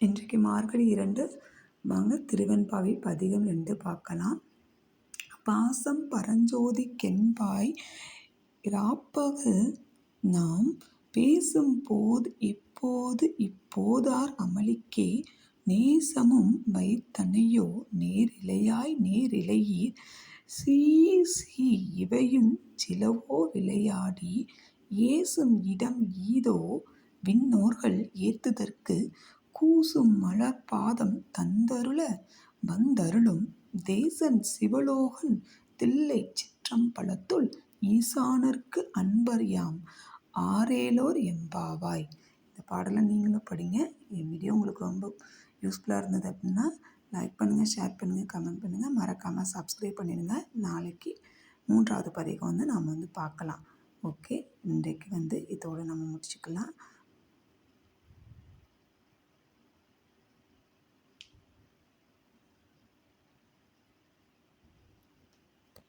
இன்றைக்கு மார்கழி இரண்டு. வாங்க திருவெண்பாவை பதிகம் ரெண்டு பார்க்கலாம். பாசம் பரஞ்சோதி கென்பாய் இராப்பகல் நாம் பேசும் போது இப்போது இப்போதார் அமளிக்கே நேசமும் வைத்தனையோ நேரிழையாய் நேரிழையீர் சீ சீ இவையும் சிலவோ விளையாடி ஏசும் இடம் ஈதோ விண்ணோர்கள் ஏத்துதற்கு கூசும் மலர் பாதம் தந்தருள வந்தருளும் தேசன் சிவலோகன் தில்லை சிற்றம்பலத்துள் ஈசானர்க்கு அன்பர் யாம். ஆரேலோர் எம்பாவாய் இந்த பாடலை நீங்களும் படிங்க. என் வீடியோ உங்களுக்கு ரொம்ப யூஸ்ஃபுல்லாக இருந்தது அப்படின்னா லைக் பண்ணுங்கள் ஷேர் பண்ணுங்கள் கமெண்ட் பண்ணுங்கள் மறக்காமல் சப்ஸ்கிரைப் பண்ணிடுங்க. நாளைக்கு மூன்றாவது பதிகம் வந்து நாம் வந்து பார்க்கலாம். ஓகே இன்றைக்கு வந்து இதோடு நம்ம முடிச்சுக்கலாம்.